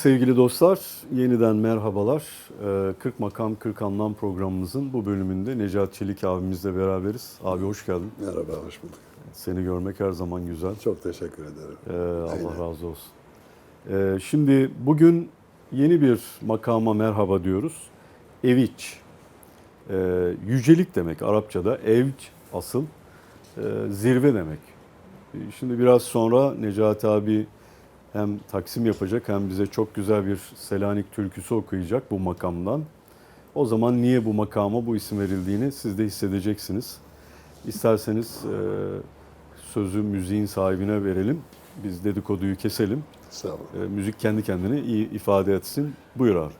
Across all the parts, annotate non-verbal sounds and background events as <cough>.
Sevgili dostlar, yeniden merhabalar. Ee, 40 Makam 40 Anlam programımızın bu bölümünde Necat Çelik abimizle beraberiz. Abi hoş geldin. Merhaba, hoş bulduk. Seni görmek her zaman güzel. Çok teşekkür ederim. Ee, Allah Aynen. razı olsun. Ee, şimdi bugün yeni bir makama merhaba diyoruz. Eviç. Ee, yücelik demek Arapçada. Evç asıl. Ee, zirve demek. Ee, Şimdi biraz sonra Necati abi hem taksim yapacak hem bize çok güzel bir Selanik türküsü okuyacak bu makamdan. O zaman niye bu makama bu isim verildiğini siz de hissedeceksiniz. İsterseniz e, sözü müziğin sahibine verelim. Biz dedikoduyu keselim. Sağ olun. E, müzik kendi kendine iyi ifade etsin. Buyur abi.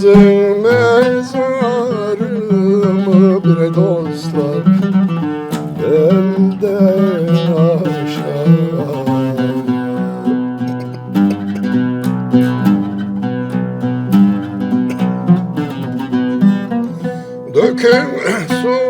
Kazın mezarımı bre dostlar. Belden aşağıya Dökün sularımı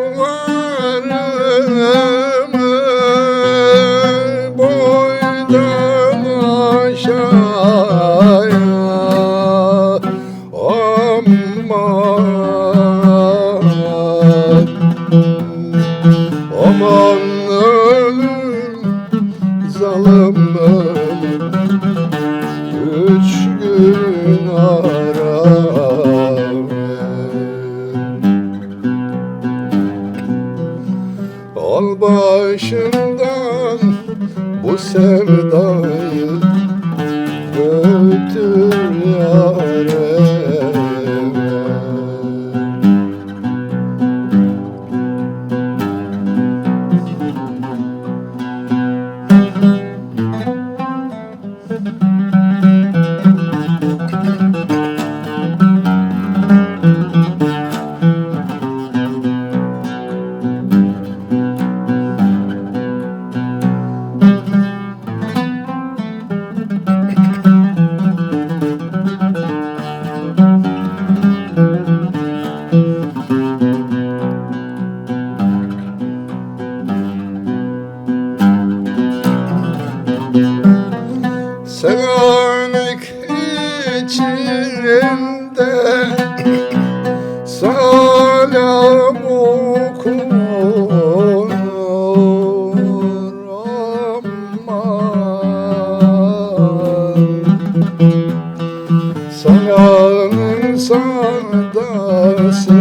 Oh.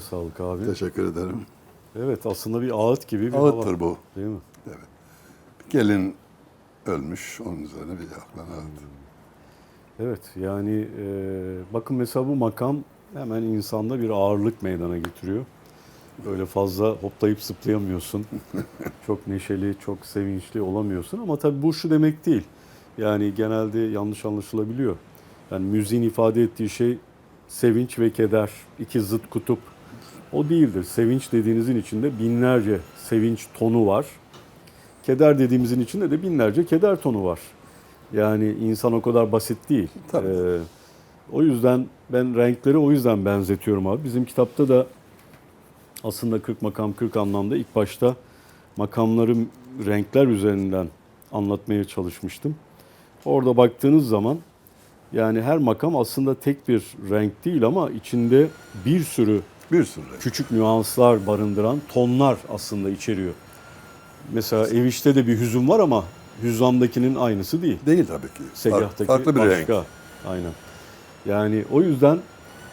Gönlüne sağlık abi. Teşekkür ederim. Evet aslında bir ağıt gibi bir Ağıttır hava. bu. Değil mi? Gelin ölmüş, onun üzerine bir yaklan ağıt. Evet yani e, bakın mesela bu makam hemen insanda bir ağırlık meydana getiriyor. Böyle fazla hoplayıp zıplayamıyorsun. <laughs> çok neşeli, çok sevinçli olamıyorsun ama tabii bu şu demek değil. Yani genelde yanlış anlaşılabiliyor. Yani müziğin ifade ettiği şey sevinç ve keder, iki zıt kutup. O değildir. Sevinç dediğinizin içinde binlerce sevinç tonu var. Keder dediğimizin içinde de binlerce keder tonu var. Yani insan o kadar basit değil. Tabii. Ee, o yüzden ben renkleri o yüzden benzetiyorum abi. Bizim kitapta da aslında 40 makam 40 anlamda ilk başta makamları renkler üzerinden anlatmaya çalışmıştım. Orada baktığınız zaman yani her makam aslında tek bir renk değil ama içinde bir sürü Bir sürü. küçük nüanslar barındıran tonlar aslında içeriyor. Mesela Eviş'te de bir hüzün var ama Hüzzam'dakinin aynısı değil. Değil tabii ki. Segah'taki farklı bir başka. renk. Aynen. Yani o yüzden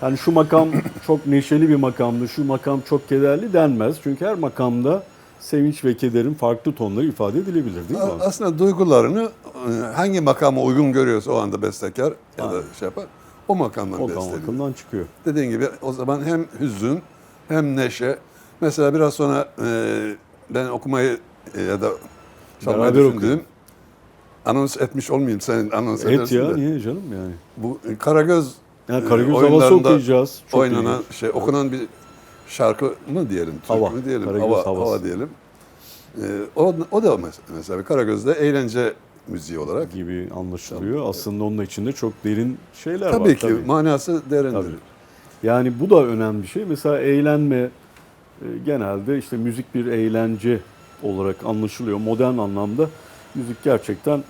hani şu makam <coughs> çok neşeli bir makamdı, şu makam çok kederli denmez. Çünkü her makamda sevinç ve kederin farklı tonları ifade edilebilir değil mi? Aslında duygularını e, hangi makama uygun görüyorsa o anda bestekar ya da Aynen. şey yapar, o makamdan O besteliyor. makamdan çıkıyor. Dediğin gibi o zaman hem hüzün hem neşe. Mesela biraz sonra e, ben okumayı e, ya da çalmayı Beraber düşündüğüm anons etmiş olmayayım sen anons Et edersin ya de. niye canım yani? Bu e, Karagöz Yani e, Karagöz havası okuyacağız. Çok oynanan ilginç. şey okunan bir şarkı mı diyelim? Türk Hava, mü diyelim? Karagöz hava, havası. hava diyelim. E, o, o da mes- mesela Karagöz'de eğlence müziği olarak. gibi anlaşılıyor. Aslında onun içinde çok derin şeyler var. Tabii ki manası derindir. Tabii. Yani bu da önemli bir şey. Mesela eğlenme e, genelde işte müzik bir eğlence olarak anlaşılıyor. Modern anlamda müzik gerçekten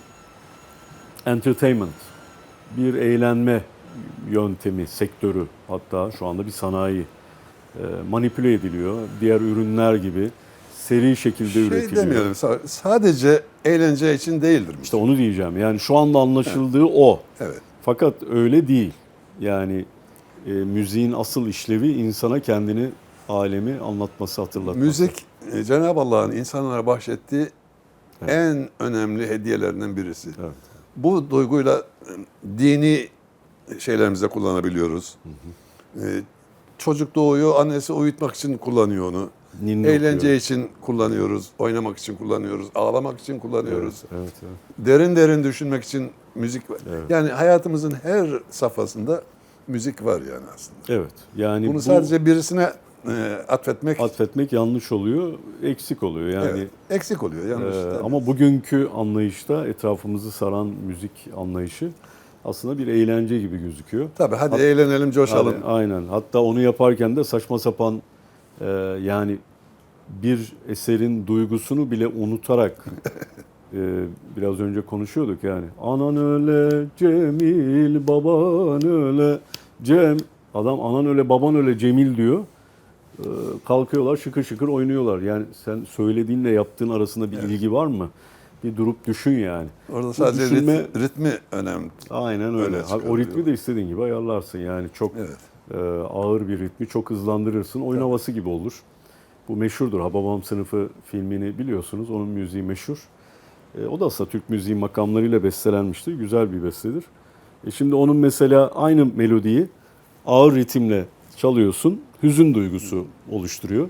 entertainment. Bir eğlenme yöntemi, sektörü hatta şu anda bir sanayi e, manipüle ediliyor. Diğer ürünler gibi seri şekilde Şey üretiliyor. demiyorum. sa- Sadece eğlence için değildir. müzik. İşte onu diyeceğim. Yani şu anda anlaşıldığı o. Evet. Fakat öyle değil. Yani e, müziğin asıl işlevi insana kendini, alemi anlatması, hatırlatması. Müzik e, Cenab-ı Allah'ın insanlara bahşettiği Evet. en önemli hediyelerinden birisi. Evet. Bu duyguyla e, dini şeylerimizde kullanabiliyoruz. E, çocuk doğuyor, annesi uyutmak için kullanıyor onu. Ninni Eğlence okuyor. için kullanıyoruz, oynamak için kullanıyoruz, ağlamak için kullanıyoruz. Evet, evet, evet. Derin derin düşünmek için müzik var. Evet. Yani hayatımızın her safhasında müzik var yani aslında. Evet. Yani Bunu bu sadece birisine e, atfetmek atfetmek yanlış oluyor, eksik oluyor. Yani evet, eksik oluyor. Yanlış. e, tabii. ama bugünkü anlayışta etrafımızı saran müzik anlayışı aslında bir eğlence gibi gözüküyor. Tabii hadi Hat- eğlenelim, coşalım. Aynen, aynen. Hatta onu yaparken de saçma sapan e, yani bir eserin duygusunu bile unutarak <laughs> e, biraz önce konuşuyorduk yani. Anan öyle Cemil, baban öyle Cem. Adam anan öyle baban öyle Cemil diyor. e, kalkıyorlar şıkır şıkır oynuyorlar. Yani sen söylediğinle yaptığın arasında bir ilgi var mı? Bir durup düşün yani. Orada Bu sadece düşünme- rit- ritmi önemli. Aynen öyle. Öyle o ritmi de istediğin gibi ayarlarsın yani çok Evet. e, ağır bir ritmi çok hızlandırırsın. Oyun havası gibi olur. Bu meşhurdur. Hababam sınıfı filmini biliyorsunuz. Onun müziği meşhur. E, o da aslında Türk müziği makamlarıyla bestelenmiştir. Güzel bir bestedir. E şimdi onun mesela aynı melodiyi ağır ritimle çalıyorsun. Hüzün duygusu oluşturuyor.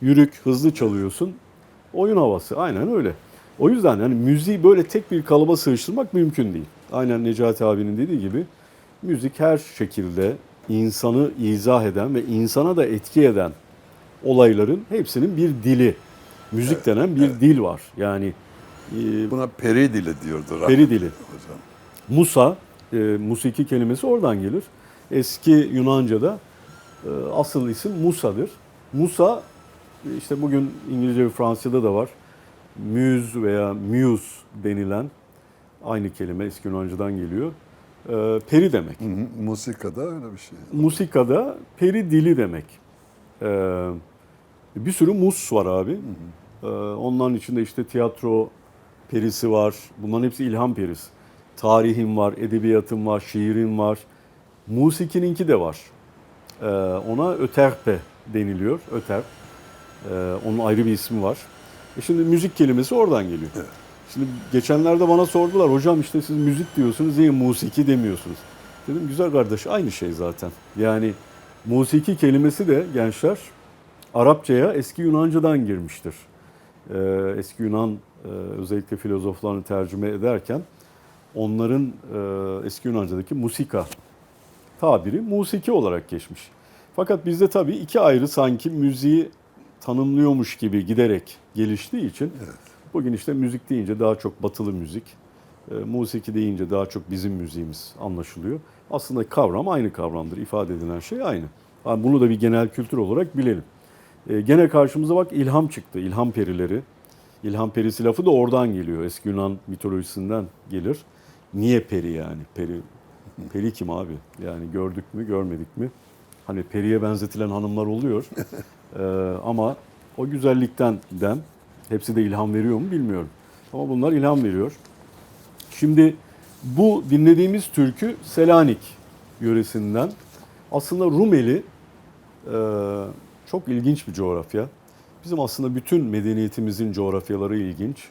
Yürük, hızlı çalıyorsun. Oyun havası. Aynen öyle. O yüzden yani müziği böyle tek bir kalıba sığıştırmak mümkün değil. Aynen Necati abinin dediği gibi müzik her şekilde insanı izah eden ve insana da etki eden olayların hepsinin bir dili, müzik denen bir dil var. Yani e, Buna peri dili diyordu. peri dili. Hocam. Musa, e, musiki kelimesi oradan gelir. Eski Yunanca'da e, asıl isim Musa'dır. Musa, e, işte bugün İngilizce ve Fransızca'da da var. Muse veya muse denilen aynı kelime eski Yunanca'dan geliyor. E, peri demek. Hı hı. Musikada öyle bir şey. Musikada peri dili demek. Ee, bir sürü mus var abi. Ee, onların içinde işte tiyatro perisi var. Bunların hepsi ilham perisi. Tarihim var, edebiyatım var, şiirim var. Musikininki de var. Ee, ona öterpe deniliyor. Öter. Ee, onun ayrı bir ismi var. E şimdi müzik kelimesi oradan geliyor. Evet. Şimdi geçenlerde bana sordular. Hocam işte siz müzik diyorsunuz, niye musiki demiyorsunuz? Dedim güzel kardeş aynı şey zaten. Yani musiki kelimesi de gençler Arapçaya eski Yunanca'dan girmiştir. Ee, eski Yunan e, özellikle filozoflarını tercüme ederken onların e, eski Yunanca'daki musika tabiri musiki olarak geçmiş. Fakat bizde tabii iki ayrı sanki müziği tanımlıyormuş gibi giderek geliştiği için bugün işte müzik deyince daha çok batılı müzik, e, musiki deyince daha çok bizim müziğimiz anlaşılıyor. Aslında kavram aynı kavramdır, ifade edilen şey aynı. Yani bunu da bir genel kültür olarak bilelim. E, gene karşımıza bak ilham çıktı, ilham perileri. İlham perisi lafı da oradan geliyor, eski Yunan mitolojisinden gelir. Niye peri yani? Peri Peri kim abi? Yani gördük mü, görmedik mi? Hani periye benzetilen hanımlar oluyor. Ee, <laughs> ama o güzellikten dem, hepsi de ilham veriyor mu bilmiyorum. Ama bunlar ilham veriyor. Şimdi bu dinlediğimiz türkü Selanik yöresinden. Aslında Rumeli e, çok ilginç bir coğrafya. Bizim aslında bütün medeniyetimizin coğrafyaları ilginç.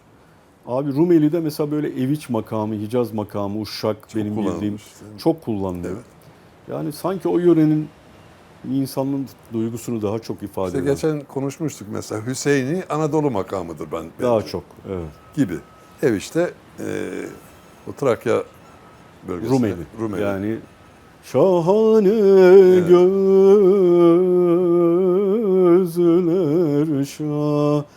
Abi Rumeli'de mesela böyle Eviç makamı, Hicaz makamı, Uşak benim bildiğim çok kullanılıyor. Evet. Yani sanki o yörenin insanın duygusunu daha çok ifade İşte eden. geçen konuşmuştuk mesela Hüseyin'i Anadolu makamıdır ben. Daha bence. çok. Evet. Gibi. Ev işte e, o Trakya bölgesi. Rumeli. Rumeli. Yani şahane gözler şahane.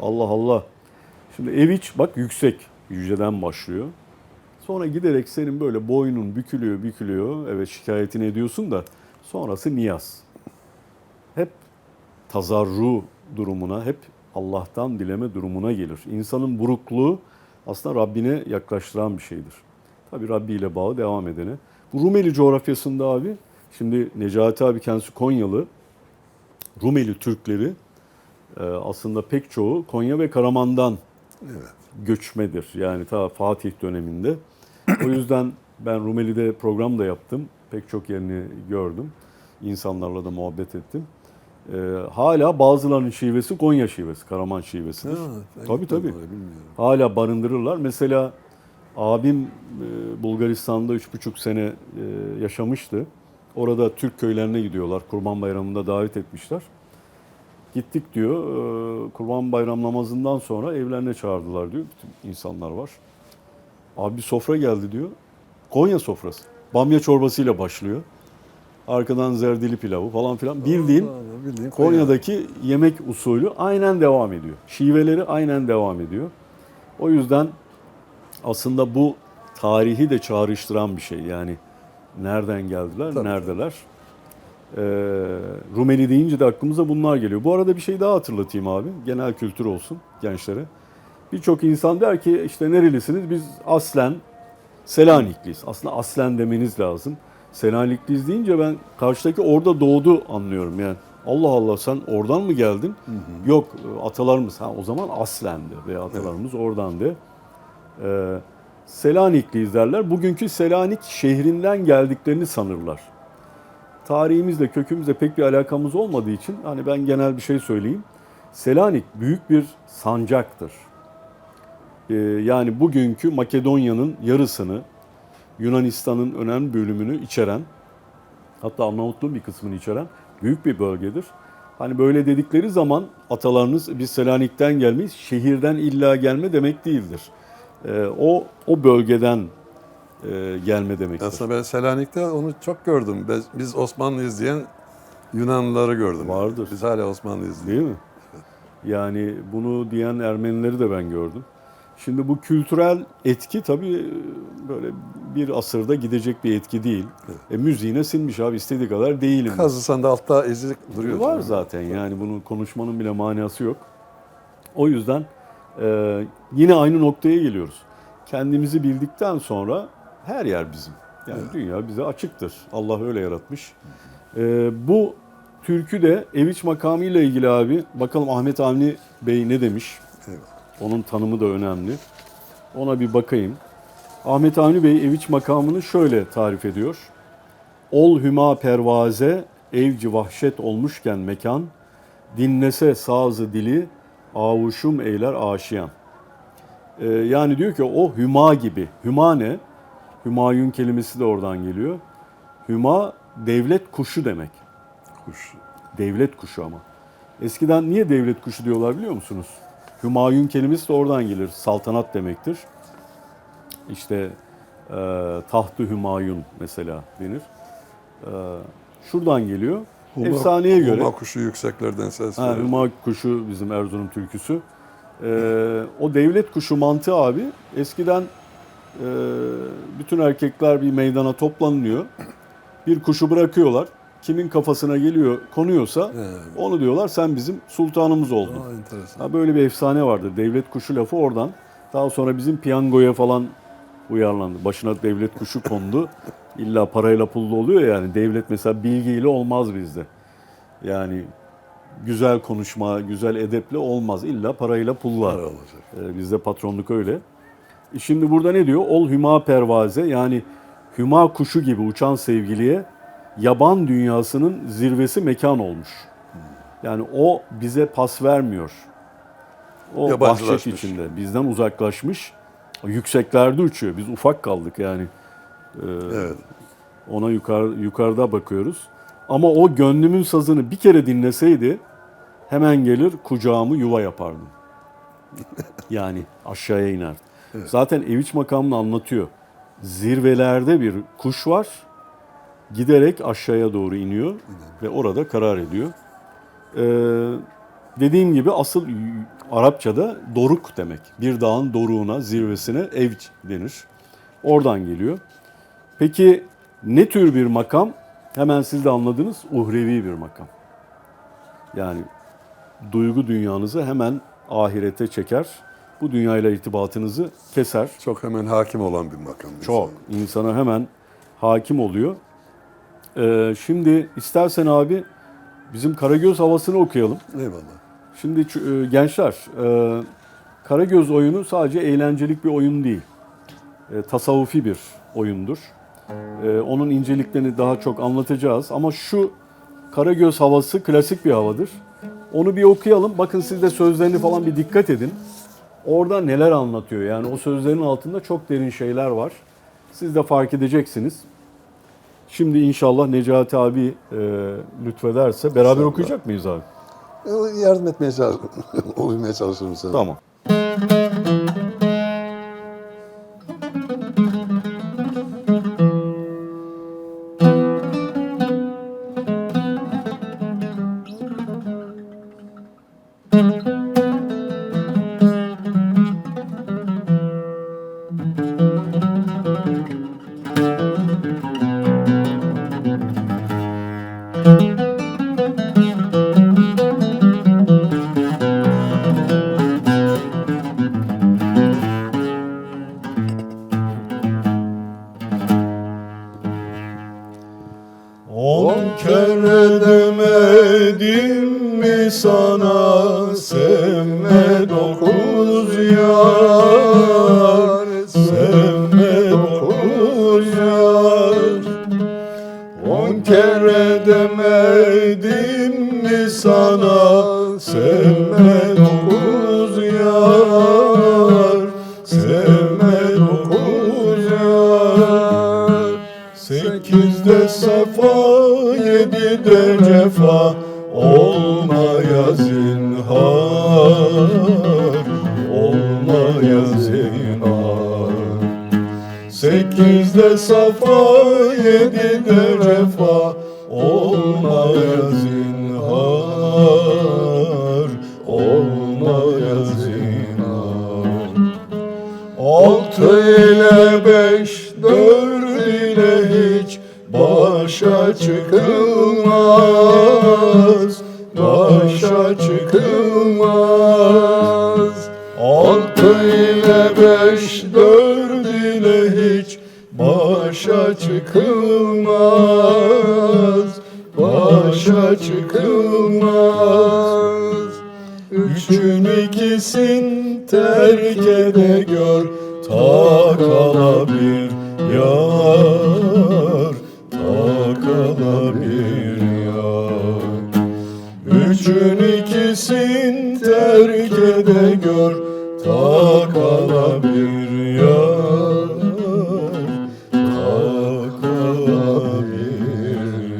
Allah Allah. Şimdi Eviç bak yüksek. Yüceden başlıyor. Sonra giderek senin böyle boynun bükülüyor bükülüyor. Evet şikayetini ediyorsun da sonrası niyaz. Hep tazarru durumuna, hep Allah'tan dileme durumuna gelir. İnsanın burukluğu aslında Rabbine yaklaştıran bir şeydir. Tabi Rabbi ile bağı devam edene. Bu Rumeli coğrafyasında abi, şimdi Necati abi kendisi Konyalı. Rumeli Türkleri e, aslında pek çoğu Konya ve Karaman'dan Evet. göçmedir. Yani ta Fatih döneminde. O yüzden ben Rumeli'de program da yaptım. Pek çok yerini gördüm. İnsanlarla da muhabbet ettim. Ee, hala bazılarının şivesi Konya şivesi, Karaman şivesidir. Ha, tabii tabii. oraya. Hala barındırırlar. Mesela abim e, Bulgaristan'da 3,5 sene e, yaşamıştı. Orada Türk köylerine gidiyorlar. Kurban Bayramı'nda davet etmişler. Gittik diyor. e, Kurban Bayram namazından sonra evlerine çağırdılar diyor. Bütün insanlar var. Abi bir sofra geldi diyor. Konya sofrası. Bamya çorbasıyla başlıyor. Arkadan zerdili pilavı falan filan. Bildiğin Allah, bildiğin Konya. Konya'daki yemek usulü aynen devam ediyor. Şiveleri aynen devam ediyor. O yüzden aslında bu tarihi de çağrıştıran bir şey. Yani nereden geldiler, Tabii. neredeler? Ee, Rumeli deyince de aklımıza bunlar geliyor. Bu arada bir şey daha hatırlatayım abi. Genel kültür olsun gençlere. Birçok insan der ki işte nerelisiniz? Biz aslen Selanikliyiz. Aslında aslen demeniz lazım. Selanikliyiz deyince ben karşıdaki orada doğdu anlıyorum yani. Allah Allah sen oradan mı geldin? Yok atalarımız ha o zaman aslendi veya atalarımız oradandı. Ee, Selanikliyiz derler. Bugünkü Selanik şehrinden geldiklerini sanırlar. Tarihimizle, kökümüzle pek bir alakamız olmadığı için hani ben genel bir şey söyleyeyim. Selanik büyük bir sancaktır. Ee, yani bugünkü Makedonya'nın yarısını, Yunanistan'ın önemli bölümünü içeren, hatta Arnavutluğun bir kısmını içeren büyük bir bölgedir. Hani böyle dedikleri zaman atalarınız biz Selanik'ten gelmeyiz, şehirden illa gelme demek değildir. Ee, o o bölgeden e, gelme demektir. Aslında ben Selanik'te onu çok gördüm. Biz, biz Osmanlıyız diyen Yunanlıları gördüm. Vardır. Biz hala Osmanlıyız diye. Değil mi? Yani bunu diyen Ermenileri de ben gördüm. Şimdi bu kültürel etki tabii böyle bir asırda gidecek bir etki değil. E, müziğine sinmiş abi istediği kadar değilim. Kazısan da altta ezilik duruyor. Var canım. zaten yani bunu konuşmanın bile manası yok. O yüzden e, yine aynı noktaya geliyoruz. Kendimizi bildikten sonra her yer bizim. Yani dünya bize açıktır. Allah öyle yaratmış. E, bu türkü de Eviç makamı ile ilgili abi. Bakalım Ahmet Avni Bey ne demiş? Onun tanımı da önemli. Ona bir bakayım. Ahmet Avni Bey Eviç makamını şöyle tarif ediyor. Ol hüma pervaze, evci vahşet olmuşken mekan, dinlese sazı dili, avuşum eyler aşiyan. Ee, yani diyor ki o hüma gibi. Hüma ne? Hümayun kelimesi de oradan geliyor. Hüma devlet kuşu demek. Kuş. Devlet kuşu ama. Eskiden niye devlet kuşu diyorlar biliyor musunuz? Hümayun kelimesi de oradan gelir. Saltanat demektir. İşte e, tahtı Hümayun mesela denir. E, şuradan geliyor. Huma- Efsaneye göre. Huma kuşu yükseklerden ses verir. Hüma kuşu bizim Erzurum türküsü. Ee, o devlet kuşu mantığı abi eskiden e, bütün erkekler bir meydana toplanıyor. Bir kuşu bırakıyorlar. Kimin kafasına geliyor konuyorsa He. onu diyorlar sen bizim sultanımız oldun. Aa, enteresan. Ha, böyle bir efsane vardır. Devlet kuşu lafı oradan. Daha sonra bizim piyangoya falan uyarlandı. Başına devlet kuşu kondu. <laughs> İlla parayla pullu oluyor yani. Devlet mesela bilgiyle olmaz bizde. Yani güzel konuşma, güzel edeple olmaz. İlla parayla pulla. Ee, bizde patronluk öyle. E Şimdi burada ne diyor? Ol hüma pervaze yani hüma kuşu gibi uçan sevgiliye yaban dünyasının zirvesi mekan olmuş. Yani o bize pas vermiyor. O Yabancılaşmış. içinde bizden uzaklaşmış. Yükseklerde uçuyor. Biz ufak kaldık yani. Ee, Evet. ona yukarı, yukarıda bakıyoruz. Ama o gönlümün sazını bir kere dinleseydi hemen gelir kucağımı yuva yapardım. <laughs> yani aşağıya iner. Zaten Eviç makamını anlatıyor. Zirvelerde bir kuş var. Giderek aşağıya doğru iniyor ve orada karar ediyor. Ee, dediğim gibi asıl Arapçada doruk demek. Bir dağın doruğuna, zirvesine evç denir. Oradan geliyor. Peki ne tür bir makam? Hemen siz de anladınız. Uhrevi bir makam. Yani duygu dünyanızı hemen ahirete çeker. Bu dünyayla irtibatınızı keser. Çok hemen hakim olan bir makam. Çok. insana hemen hakim oluyor. Ee, şimdi istersen abi bizim Karagöz havasını okuyalım. Eyvallah. Şimdi e, gençler, e, Karagöz oyunu sadece eğlencelik bir oyun değil. E, tasavvufi bir oyundur. E, onun inceliklerini daha çok anlatacağız ama şu Karagöz havası klasik bir havadır. Onu bir okuyalım. Bakın siz de sözlerini falan bir dikkat edin. Orada neler anlatıyor? Yani o sözlerin altında çok derin şeyler var. Siz de fark edeceksiniz. Şimdi inşallah Necati abi e, lütfederse beraber İnşallah. okuyacak mıyız abi? E, Yardım etmeye çalışırım. Uymaya <laughs> çalışırım sana. Tamam. Sekizde safa yedide cefa olmaya zinhar olmaya zinhar. Sekizde safa, yedide cefa, olmaya zinhar, olmaya başa çıkılmaz, başa çıkılmaz. Altı ile beş, dört ile hiç başa çıkılmaz, başa çıkılmaz. Üçün ikisin terk ede gör Ta kala Ta kala bir yar Üçün ikisin terk ede gör Ta kala bir yar Ta kala bir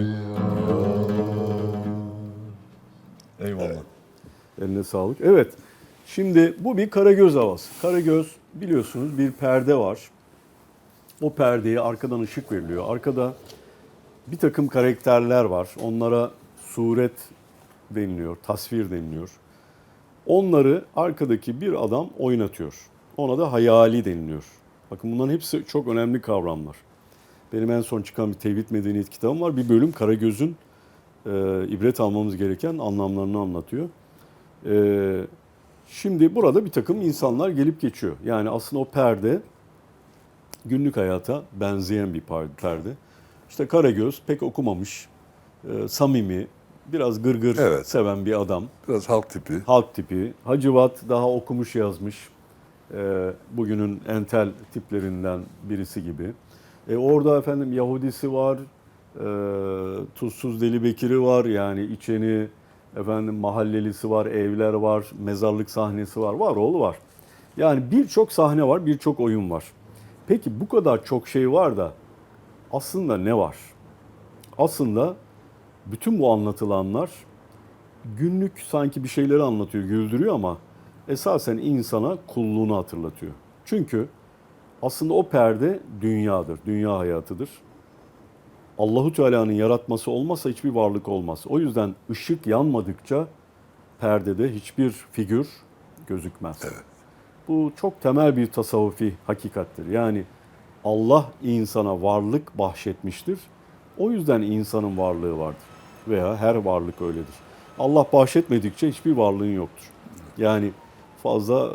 yar Eyvallah. Eline sağlık. Evet. Şimdi bu bir Karagöz havası. Karagöz biliyorsunuz bir perde var. O perdeye arkadan ışık veriliyor. Arkada bir takım karakterler var. Onlara suret deniliyor, tasvir deniliyor. Onları arkadaki bir adam oynatıyor. Ona da hayali deniliyor. Bakın bunların hepsi çok önemli kavramlar. Benim en son çıkan bir Tevhid Medeniyet kitabım var. Bir bölüm Karagöz'ün e, ibret almamız gereken anlamlarını anlatıyor. E, şimdi burada bir takım insanlar gelip geçiyor. Yani aslında o perde günlük hayata benzeyen bir perde. İşte Karagöz pek okumamış, e, samimi, biraz gırgır Evet. seven bir adam. Biraz halk tipi. Halk tipi. Hacivat daha okumuş yazmış. E, bugünün entel tiplerinden birisi gibi. E, orada efendim Yahudisi var, e, Tuzsuz Deli Bekir'i var yani içeni efendim mahallelisi var, evler var, mezarlık sahnesi var, var oğlu var. Yani birçok sahne var, birçok oyun var. Peki bu kadar çok şey var da aslında ne var? Aslında bütün bu anlatılanlar günlük sanki bir şeyleri anlatıyor, güldürüyor ama esasen insana kulluğunu hatırlatıyor. Çünkü aslında o perde dünyadır, dünya hayatıdır. Allahu Teala'nın yaratması olmazsa hiçbir varlık olmaz. O yüzden ışık yanmadıkça perdede hiçbir figür gözükmez. Bu çok temel bir tasavvufi hakikattir. Yani Allah insana varlık bahşetmiştir. O yüzden insanın varlığı vardır. Veya her varlık öyledir. Allah bahşetmedikçe hiçbir varlığın yoktur. Yani fazla